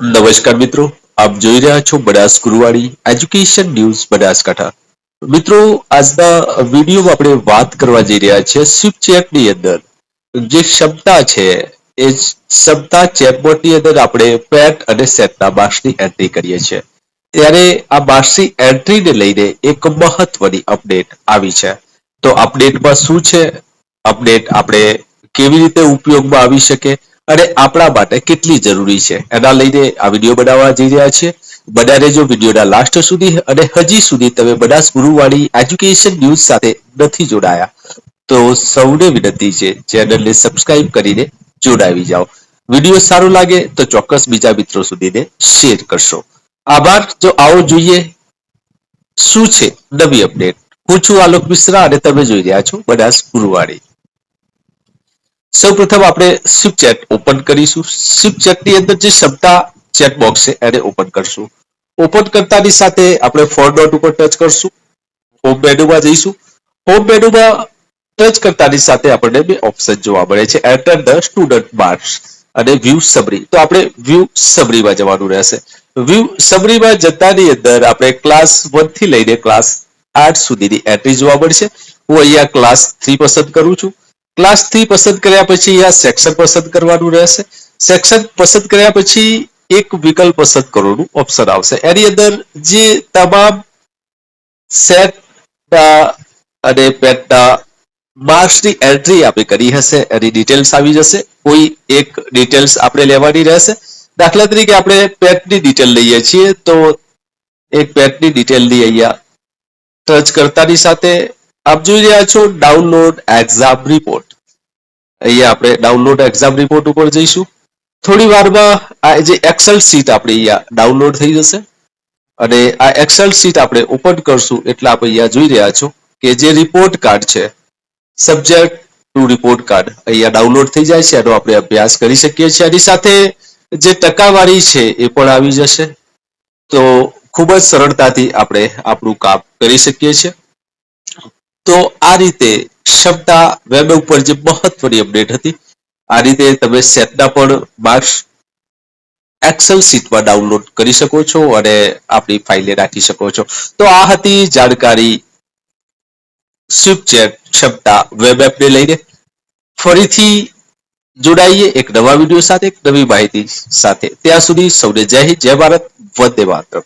નમસ્કાર મિત્રો, આપ જોઈ રહ્યા છો બનાસ ગુરુવાડી એજ્યુકેશન ન્યૂઝ બનાસકાંઠા. મિત્રો, આજના વિડીયોમાં આપણે વાત કરવા જઈ રહ્યા છીએ સ્વિફ્ટ ચેકની અંદર. જે ક્ષમતા છે, એ ક્ષમતા ચેટબોટની અંદર આપણે પેટ અને સેટના માર્ક્સની એન્ટ્રી કરીએ છીએ. ત્યારે આ માર્ક્સની એન્ટ્રીને લઈને એક મહત્વની અપડેટ આવી છે. તો અપડેટમાં શું છે? અપડેટ આપણે કેવી રીતે ઉપયોગમાં આવી શકે? અને આપણા માટે કેટલી જરૂરી છે? એના લઈને આ વીડિયો બનાવવા જઈ રહ્યા છે બન્યા જો વિડીયોના લાસ્ટ સુધી અને હજી સુધી તમે બનાસ ગુરુવાણી એજ્યુકેશન ન્યૂઝ સાથે નથી જોડાયા, તો સૌને વિનંતી છે ચેનલને સબસ્ક્રાઇબ કરીને જોડાવી જાઓ. વીડિયો સારો લાગે તો ચોક્કસ બીજા મિત્રો સુધીને શેર કરશો. આભાર. જો આવો જોઈએ શું છે નવી અપડેટ હું છું આલોક મિશ્રા અને તમે જોઈ રહ્યા છો બનાસ ગુરુવાણી. સૌ પ્રથમ આપણે સ્વિપ ચેટ ઓપન કરીશું. સ્વિપ ચેટની અંદર જે ક્ષમતા ચેટ બોક્સ છે, એને ઓપન કરશું. ઓપન કરતાની સાથે આપણે ફોર ડોટ ઉપર ટચ કરશું. હોમ મેનુમાં જઈશું. હોમ મેનુમાં ટચ કરતાની સાથે આપણને બે ઓપ્શન જોવા મળે છે. એન્ટર ધ સ્ટુડન્ટ માર્ક્સ અને વ્યૂ સબરી તો આપણે વ્યૂ સબરીમાં જવાનું રહેશે. વ્યૂ સબરીમાં જતાની અંદર આપણે ક્લાસ વનથી લઈને ક્લાસ આઠ સુધીની એન્ટ્રી જોવા મળશે. હું અહીંયા ક્લાસ થ્રી પસંદ કરું છું. ક્લાસ થ્રી પસંદ કર્યા પછી અહીંયા સેક્શન પસંદ કરવાનું રહેશે. સેક્શન પસંદ કર્યા પછી એક વિકલ્પ પસંદ કરવાનું ઓપ્શન આવશે. એની અંદર જે તમામ સેટ અને પેટના માર્ક્સની એન્ટ્રી આપણે કરી હશે. એની ડિટેલ્સ આવી જશે. કોઈ એક ડિટેલ્સ આપણે લેવાની રહેશે. દાખલા તરીકે આપણે પેટની ડિટેલ લઈએ છીએ, તો એક પેટની ડિટેલની અહીંયા ટચ કરતાની સાથે આપ જોઈ રહ્યા છો ડાઉનલોડ એક્ઝામ રિપોર્ટ અહીંયા આપણે ડાઉનલોડ એક્ઝામ રિપોર્ટ ઉપર જઈશું. થોડી વારમાં આ જે એક્સેલ સીટ આપણે અહીંયા ડાઉનલોડ થઈ જશે. અને આ એક્સેલ સીટ આપણે ઓપન કરશું એટલે આપણે અહીંયા જોઈ રહ્યા છો કે જે રિપોર્ટ કાર્ડ છે સબ્જેક્ટ ટુ રિપોર્ટ કાર્ડ અહીંયા ડાઉનલોડ થઈ જાય છે. એનો આપણે અભ્યાસ કરી શકીએ છીએ. એની સાથે જે ટકાવારી છે એ પણ આવી જશે. તો ખૂબ જ સરળતાથી આપણે આપણું કામ કરી શકીએ છીએ. તો આ રીતે ક્ષમતા વેબ ઉપર જે મહત્વની અપડેટ હતી, આ રીતે તમે સેટના પણ માર્ક્સ એક્સેલ શીટમાં ડાઉનલોડ કરી શકો છો અને આપણી ફાઇલે રાખી શકો છો. તો આ હતી જાણકારી સ્વિફ્ટ ક્ષમતા વેબ એપને લઈને. ફરીથી જોડાઈએ એક નવા વીડિયો સાથે, એક નવી માહિતી સાથે. ત્યાં સુધી સૌને જય હિન્દ, જય ભારત, વંદે માતરમ.